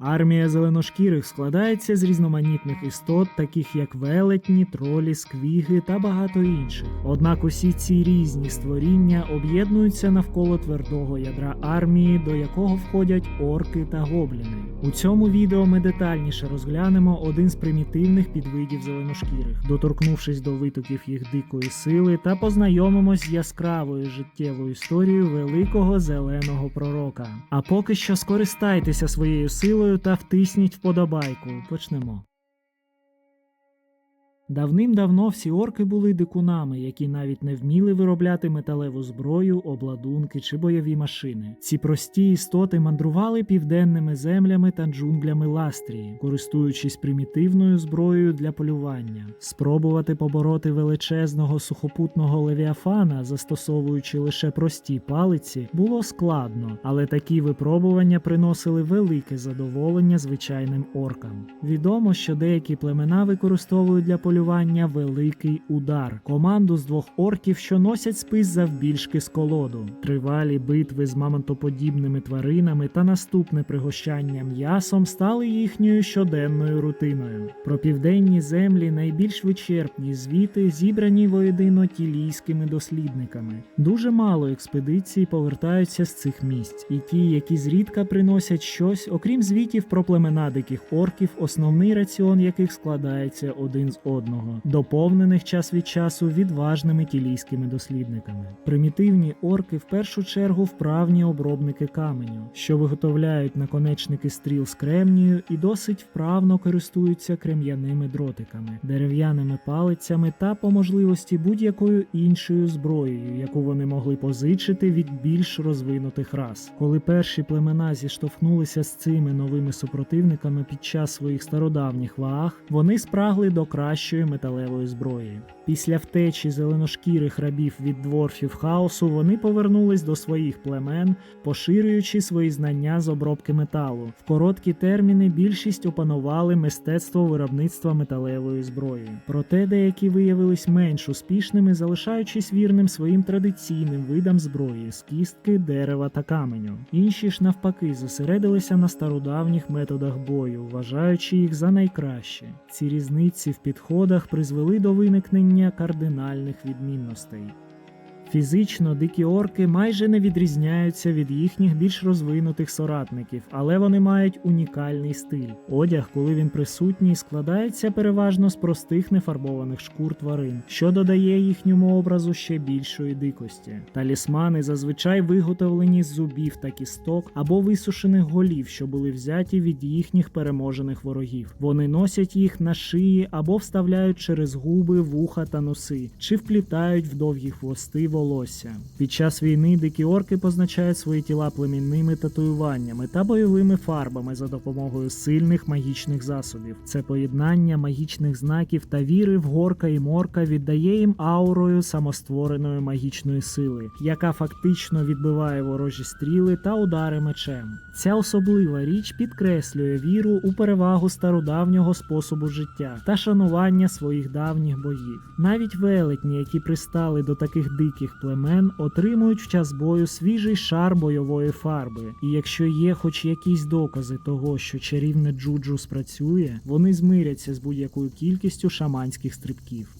Армія зеленошкірих складається з різноманітних істот, таких як велетні, тролі, сквіги та багато інших. Однак усі ці різні створіння об'єднуються навколо твердого ядра армії, до якого входять орки та гобліни. У цьому відео ми детальніше розглянемо один з примітивних підвидів зеленошкірих, доторкнувшись до витоків їх дикої сили та познайомимось з яскравою життєвою історією великого зеленого пророка. А поки що скористайтеся своєю силою та втисніть вподобайку. Почнемо. Давним-давно всі орки були дикунами, які навіть не вміли виробляти металеву зброю, обладунки чи бойові машини. Ці прості істоти мандрували південними землями та джунглями Ластрії, користуючись примітивною зброєю для полювання. Спробувати побороти величезного сухопутного левіафана, застосовуючи лише прості палиці, було складно, але такі випробування приносили велике задоволення звичайним оркам. Відомо, що деякі племена використовують для полювання великий удар, команду з двох орків, що носять спис завбільшки з колоду, тривалі битви з мамонтоподібними тваринами та наступне пригощання м'ясом стали їхньою щоденною рутиною. Про південні землі найбільш вичерпні звіти зібрані воєдино тілійськими дослідниками. Дуже мало експедицій повертаються з цих місць, і ті, які зрідка приносять щось, окрім звітів про племена диких орків, основний раціон яких складається один з одного, доповнених час від часу відважними тілійськими дослідниками. Примітивні орки в першу чергу вправні обробники каменю, що виготовляють наконечники стріл з кремнію і досить вправно користуються крем'яними дротиками, дерев'яними палицями та по можливості будь-якою іншою зброєю, яку вони могли позичити від більш розвинутих рас. Коли перші племена зіштовхнулися з цими новими супротивниками під час своїх стародавніх вааг, вони спрагли до кращої металевої зброї. Після втечі зеленошкірих рабів від дворфів хаосу вони повернулись до своїх племен, поширюючи свої знання з обробки металу. В короткі терміни більшість опанували мистецтво виробництва металевої зброї. Проте деякі виявились менш успішними, залишаючись вірним своїм традиційним видам зброї з кістки, дерева та каменю. Інші ж навпаки зосередилися на стародавніх методах бою, вважаючи їх за найкращі. Ці різниці в підходах призвели до виникнення кардинальних відмінностей. Фізично дикі орки майже не відрізняються від їхніх більш розвинутих соратників, але вони мають унікальний стиль. Одяг, коли він присутній, складається переважно з простих нефарбованих шкур тварин, що додає їхньому образу ще більшої дикості. Талісмани зазвичай виготовлені з зубів та кісток або висушених голів, що були взяті від їхніх переможених ворогів. Вони носять їх на шиї або вставляють через губи, вуха та носи, чи вплітають в довгі хвости волосся. Під час війни дикі орки позначають свої тіла племінними татуюваннями та бойовими фарбами за допомогою сильних магічних засобів. Це поєднання магічних знаків та віри в горка і морка віддає їм аурою самоствореної магічної сили, яка фактично відбиває ворожі стріли та удари мечем. Ця особлива річ підкреслює віру у перевагу стародавнього способу життя та шанування своїх давніх богів. Навіть велетні, які пристали до таких диких племен, отримують в час бою свіжий шар бойової фарби. І якщо є хоч якісь докази того, що чарівне джуджу спрацює, вони змиряться з будь-якою кількістю шаманських стрибків.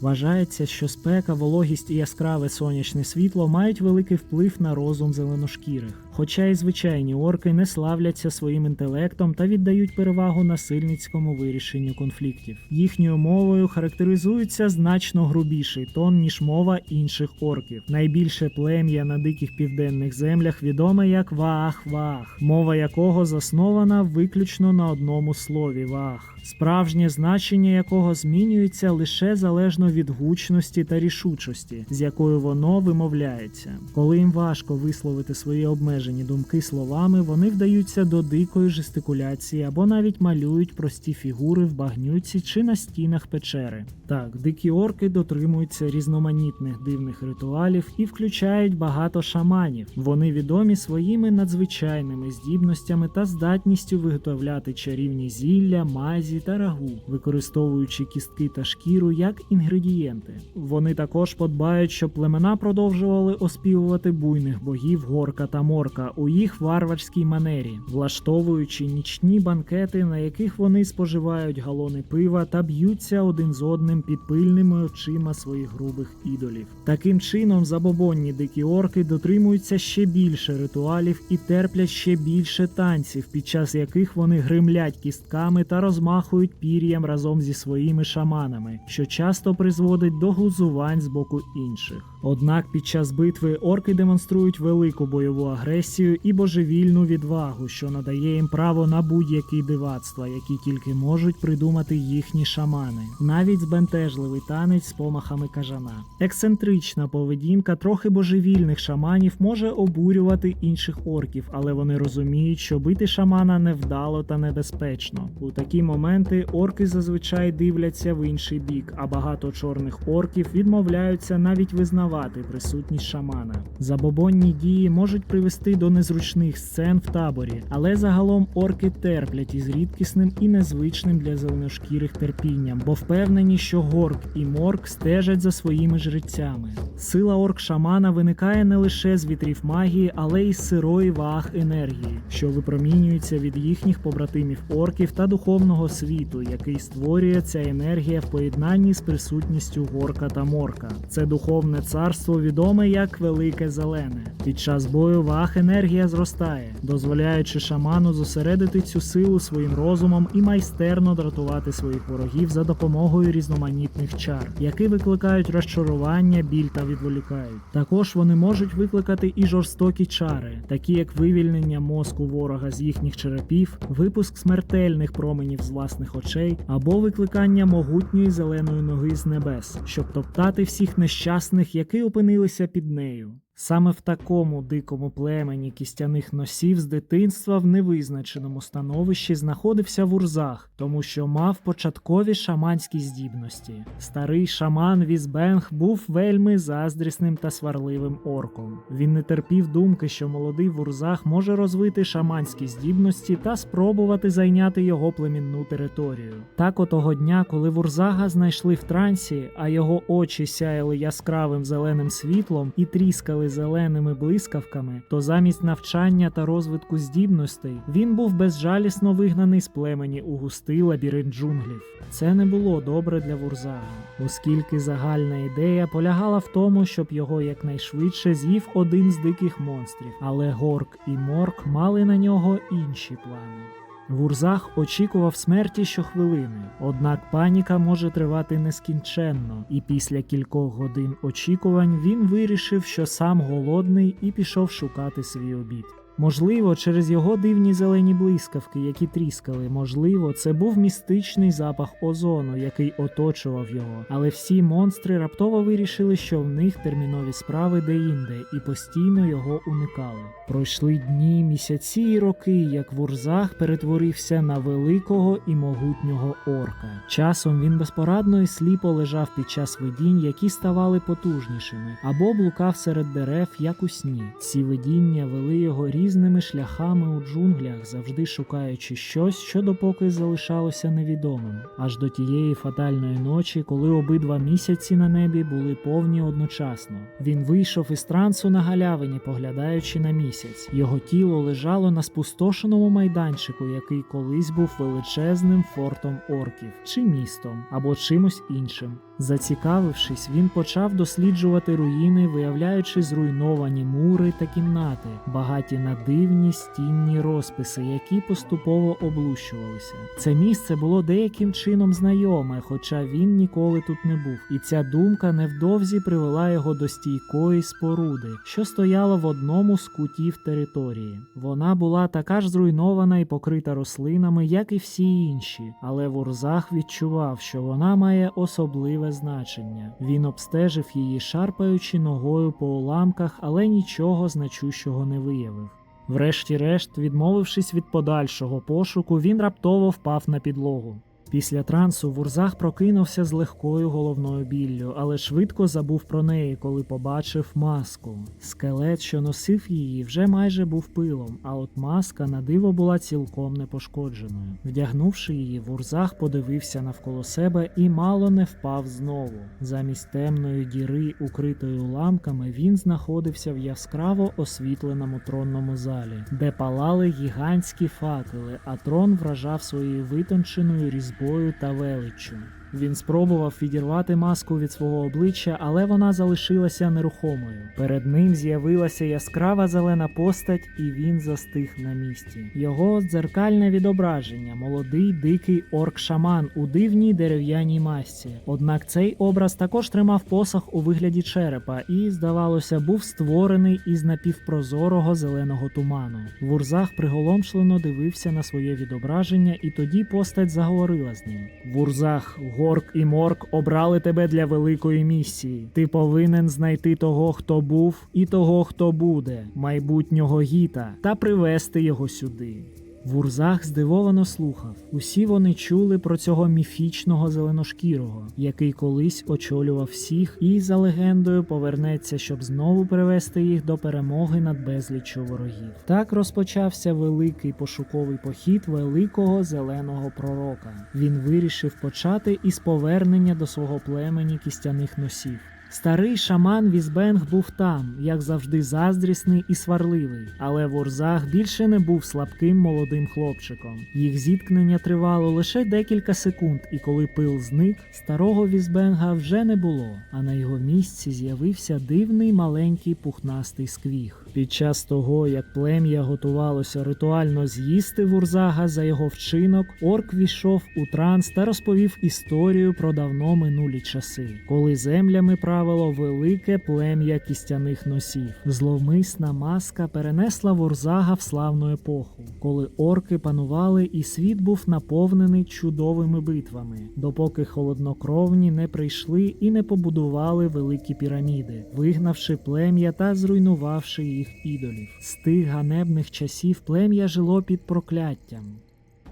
Вважається, що спека, вологість і яскраве сонячне світло мають великий вплив на розум зеленошкірих. Хоча і звичайні орки не славляться своїм інтелектом та віддають перевагу насильницькому вирішенню конфліктів. Їхньою мовою характеризується значно грубіший тон, ніж мова інших орків. Найбільше плем'я на диких південних землях відоме як Ваах-Ваах, мова якого заснована виключно на одному слові Ваах, справжнє значення якого змінюється лише залежно від гучності та рішучості, з якою воно вимовляється. Коли їм важко висловити свої обмежені думки словами, вони вдаються до дикої жестикуляції або навіть малюють прості фігури в багнюці чи на стінах печери. Так, дикі орки дотримуються різноманітних дивних ритуалів і включають багато шаманів. Вони відомі своїми надзвичайними здібностями та здатністю виготовляти чарівні зілля, мазі різі та рагу, використовуючи кістки та шкіру як інгредієнти. Вони також подбають, щоб племена продовжували оспівувати буйних богів Горка та Морка у їх варварській манері, влаштовуючи нічні банкети, на яких вони споживають галони пива та б'ються один з одним під пильними очима своїх грубих ідолів. Таким чином, забобонні дикі орки дотримуються ще більше ритуалів і терплять ще більше танців, під час яких вони гримлять кістками та розмахують пір'ям разом зі своїми шаманами, що часто призводить до глузувань з боку інших. Однак під час битви орки демонструють велику бойову агресію і божевільну відвагу, що надає їм право на будь-які дивацтва, які тільки можуть придумати їхні шамани, навіть збентежливий танець з помахами кажана. Ексцентрична поведінка трохи божевільних шаманів може обурювати інших орків, але вони розуміють, що бити шамана невдало та небезпечно. У такі моменти орки зазвичай дивляться в інший бік, а багато чорних орків відмовляються навіть визнавати присутність шамана. Забобонні дії можуть привести до незручних сцен в таборі, але загалом орки терплять із рідкісним і незвичним для зеленошкірих терпінням, бо впевнені, що горк і морк стежать за своїми жрецями. Сила орк-шамана виникає не лише з вітрів магії, але й з сирої ваг енергії, що випромінюється від їхніх побратимів орків та духовного світу, який створює ця енергія в поєднанні з присутністю горка та морка. Це духовне царство відоме як Велике Зелене. Під час бою ваг енергія зростає, дозволяючи шаману зосередити цю силу своїм розумом і майстерно дратувати своїх ворогів за допомогою різноманітних чар, які викликають розчарування, біль та відволікають. Також вони можуть викликати і жорстокі чари, такі як вивільнення мозку ворога з їхніх черепів, випуск смертельних променів з власних очей або викликання могутньої зеленої ноги з небес, щоб топтати всіх нещасних, які опинилися під нею. Саме в такому дикому племені кістяних носів з дитинства в невизначеному становищі знаходився Вурзах, тому що мав початкові шаманські здібності. Старий шаман Візбенг був вельми заздрісним та сварливим орком. Він не терпів думки, що молодий Вурзах може розвити шаманські здібності та спробувати зайняти його племінну територію. Так отого дня, коли Вурзага знайшли в трансі, а його очі сяяли яскравим зеленим світлом і тріскали зеленими блискавками, то замість навчання та розвитку здібностей він був безжалісно вигнаний з племені у густий лабіринт джунглів. Це не було добре для Вурзага, оскільки загальна ідея полягала в тому, щоб його якнайшвидше з'їв один з диких монстрів, але Горк і Морк мали на нього інші плани. Вурзах очікував смерті щохвилини, однак паніка може тривати нескінченно, і після кількох годин очікувань він вирішив, що сам голодний, і пішов шукати свій обід. Можливо, через його дивні зелені блискавки, які тріскали, можливо, це був містичний запах озону, який оточував його. Але всі монстри раптово вирішили, що в них термінові справи деінде, і постійно його уникали. Пройшли дні, місяці і роки, як Вурзах перетворився на великого і могутнього орка. Часом він безпорадно і сліпо лежав під час видінь, які ставали потужнішими, або блукав серед дерев, як у сні. Ці видіння вели його різними шляхами у джунглях, завжди шукаючи щось, що допоки залишалося невідомим, аж до тієї фатальної ночі, коли обидва місяці на небі були повні одночасно. Він вийшов із трансу на галявині, поглядаючи на місяць. Його тіло лежало на спустошеному майданчику, який колись був величезним фортом орків, чи містом, або чимось іншим. Зацікавившись, він почав досліджувати руїни, виявляючи зруйновані мури та кімнати, багаті на дивні стінні розписи, які поступово облущувалися. Це місце було деяким чином знайоме, хоча він ніколи тут не був, і ця думка невдовзі привела його до стійкої споруди, що стояла в одному з кутів території. Вона була така ж зруйнована і покрита рослинами, як і всі інші, але Вурзах відчував, що вона має особливе значення. Він обстежив її, шарпаючи ногою по уламках, але нічого значущого не виявив. Врешті-решт, відмовившись від подальшого пошуку, він раптово впав на підлогу. Після трансу Вурзах прокинувся з легкою головною біллю, але швидко забув про неї, коли побачив маску. Скелет, що носив її, вже майже був пилом, а от маска на диво була цілком непошкодженою. Вдягнувши її, Вурзах подивився навколо себе і мало не впав знову. Замість темної діри, укритої уламками, він знаходився в яскраво освітленому тронному залі, де палали гігантські факели, а трон вражав своєю витонченою різьбою та величчю. Він спробував відірвати маску від свого обличчя, але вона залишилася нерухомою. Перед ним з'явилася яскрава зелена постать, і він застиг на місці. Його дзеркальне відображення, молодий дикий орк-шаман у дивній дерев'яній масці. Однак цей образ також тримав посох у вигляді черепа і, здавалося, був створений із напівпрозорого зеленого туману. Вурзах приголомшлено дивився на своє відображення, і тоді постать заговорила з ним. Вурзах, Горк і Морк обрали тебе для великої місії. Ти повинен знайти того, хто був, і того, хто буде, майбутнього гіта, та привести його сюди. Вурзах здивовано слухав. Усі вони чули про цього міфічного зеленошкірого, який колись очолював всіх і за легендою повернеться, щоб знову привести їх до перемоги над безліччю ворогів. Так розпочався великий пошуковий похід великого зеленого пророка. Він вирішив почати із повернення до свого племені кістяних носів. Старий шаман Візбенг був там, як завжди, заздрісний і сварливий, але Ворзах більше не був слабким молодим хлопчиком. Їх зіткнення тривало лише декілька секунд, і коли пил зник, старого Візбенга вже не було, а на його місці з'явився дивний маленький пухнастий сквіг. Під час того, як плем'я готувалося ритуально з'їсти Вурзага за його вчинок, орк війшов у транс та розповів історію про давно минулі часи, коли землями правило велике плем'я кістяних носів. Зловмисна маска перенесла Вурзага в славну епоху, коли орки панували, і світ був наповнений чудовими битвами, допоки холоднокровні не прийшли і не побудували великі піраміди, вигнавши плем'я та зруйнувавши їх ідолів. З тих ганебних часів плем'я жило під прокляттям.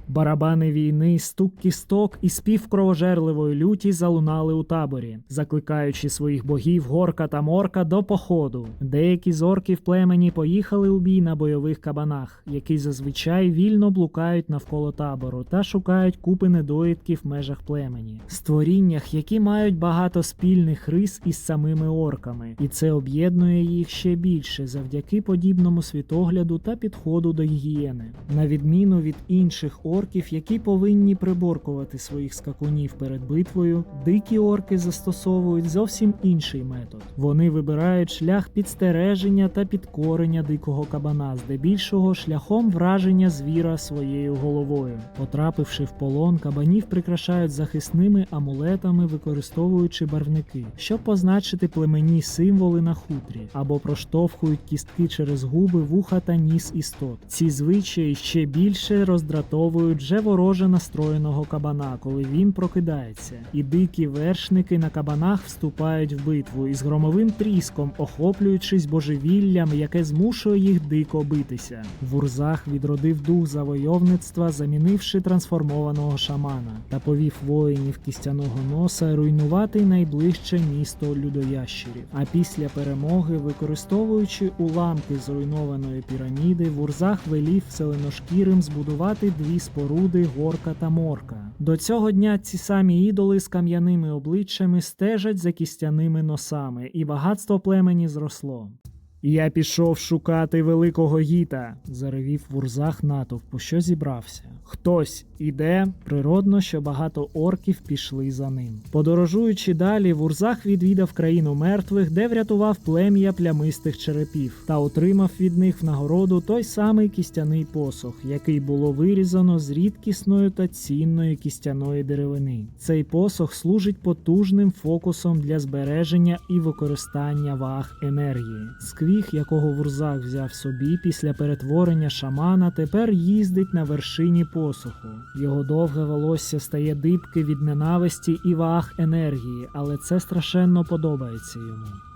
Барабани війни, стук кісток і спів кровожерливої люті залунали у таборі, закликаючи своїх богів горка та морка до походу. Деякі з орків племені поїхали у бій на бойових кабанах, які зазвичай вільно блукають навколо табору та шукають купи недоїдків в межах племені, створіннях, які мають багато спільних рис із самими орками, і це об'єднує їх ще більше завдяки подібному світогляду та підходу до гігієни, на відміну від інших орків, які повинні приборкувати своїх скакунів перед битвою, дикі орки застосовують зовсім інший метод. Вони вибирають шлях підстереження та підкорення дикого кабана, здебільшого шляхом враження звіра своєю головою. Потрапивши в полон, кабанів прикрашають захисними амулетами, використовуючи барвники, щоб позначити племені символи на хутрі, або проштовхують кістки через губи, вуха та ніс істот. Ці звичаї ще більше роздратовують вже вороже настроєного кабана, коли він прокидається, і дикі вершники на кабанах вступають в битву із громовим тріском, охоплюючись божевіллям, яке змушує їх дико битися. Вурзах відродив дух завойовництва, замінивши трансформованого шамана, та повів воїнів кістяного носа руйнувати найближче місто людоящерів. А після перемоги, використовуючи уламки зруйнованої піраміди, Вурзах велів селеношкірим збудувати дві споруди горка та морка. До цього дня ці самі ідоли з кам'яними обличчями стежать за кістяними носами, і багатство племені зросло. Я пішов шукати великого гіта, заревів вурзах натовпу, що зібрався. Хтось іде, природно, що багато орків пішли за ним. Подорожуючи далі, вурзах відвідав країну мертвих, де врятував плем'я плямистих черепів, та отримав від них в нагороду той самий кістяний посох, який було вирізано з рідкісної та цінної кістяної деревини. Цей посох служить потужним фокусом для збереження і використання ваг енергії. Сквіг, якого вурзак взяв собі після перетворення шамана, тепер їздить на вершині посуху. Його довге волосся стає дибки від ненависті і ваг енергії, але це страшенно подобається йому.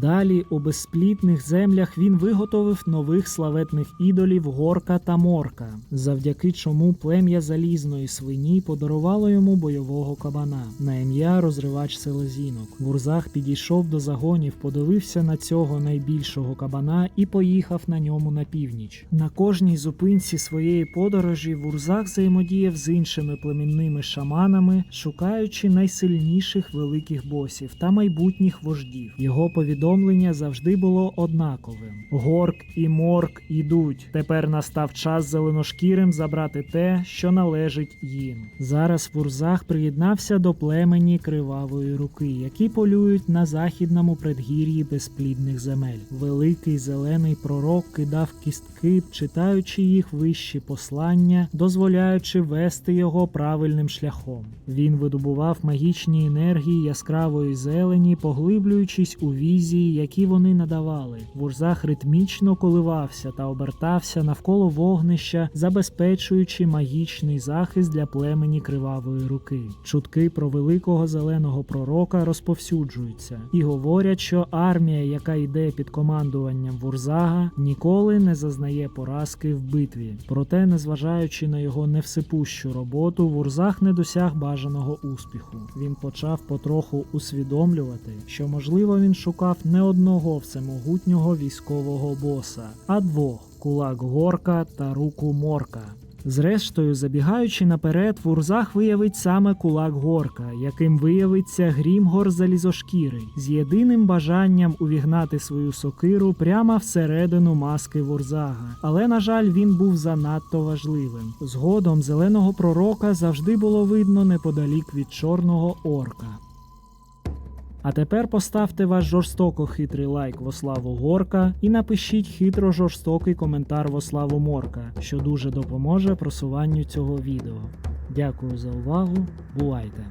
Далі у безсплітних землях він виготовив нових славетних ідолів Горка та Морка, завдяки чому плем'я залізної свині подарувало йому бойового кабана на ім'я розривач селезінок. Вурзах підійшов до загонів, подивився на цього найбільшого кабана і поїхав на ньому на північ. На кожній зупинці своєї подорожі Вурзах взаємодіяв з іншими племінними шаманами, шукаючи найсильніших великих босів та майбутніх вождів. Його повідомлення завжди було однаковим: Горк і Морк ідуть. Тепер настав час зеленошкірим забрати те, що належить їм. Зараз Вурзах приєднався до племені кривавої руки, які полюють на західному предгір'ї безплідних земель. Великий зелений пророк кидав кістки, читаючи їх вищі послання, дозволяючи вести його правильним шляхом. Він видобував магічні енергії яскравої зелені, поглиблюючись у візії, які вони надавали. Вурзах ритмічно коливався та обертався навколо вогнища, забезпечуючи магічний захист для племені кривавої руки. Чутки про великого зеленого пророка розповсюджуються і говорять, що армія, яка йде під командуванням Вурзага, ніколи не зазнає поразки в битві. Проте, незважаючи на його невсипущу роботу, Вурзаг не досяг бажаного успіху. Він почав потроху усвідомлювати, що можливо він шукав не одного всемогутнього військового боса, а двох кулак Горка та руку Морка. Зрештою, забігаючи наперед, Вурзах виявить саме кулак Горка, яким виявиться Грімгор Залізошкірий, з єдиним бажанням увігнати свою сокиру прямо всередину маски Вурзага. Але, на жаль, він був занадто важливим. Згодом зеленого пророка завжди було видно неподалік від чорного орка. А тепер поставте ваш жорстоко хитрий лайк во славу Горка і напишіть хитро жорстокий коментар во славу Морка, що дуже допоможе просуванню цього відео. Дякую за увагу. Бувайте!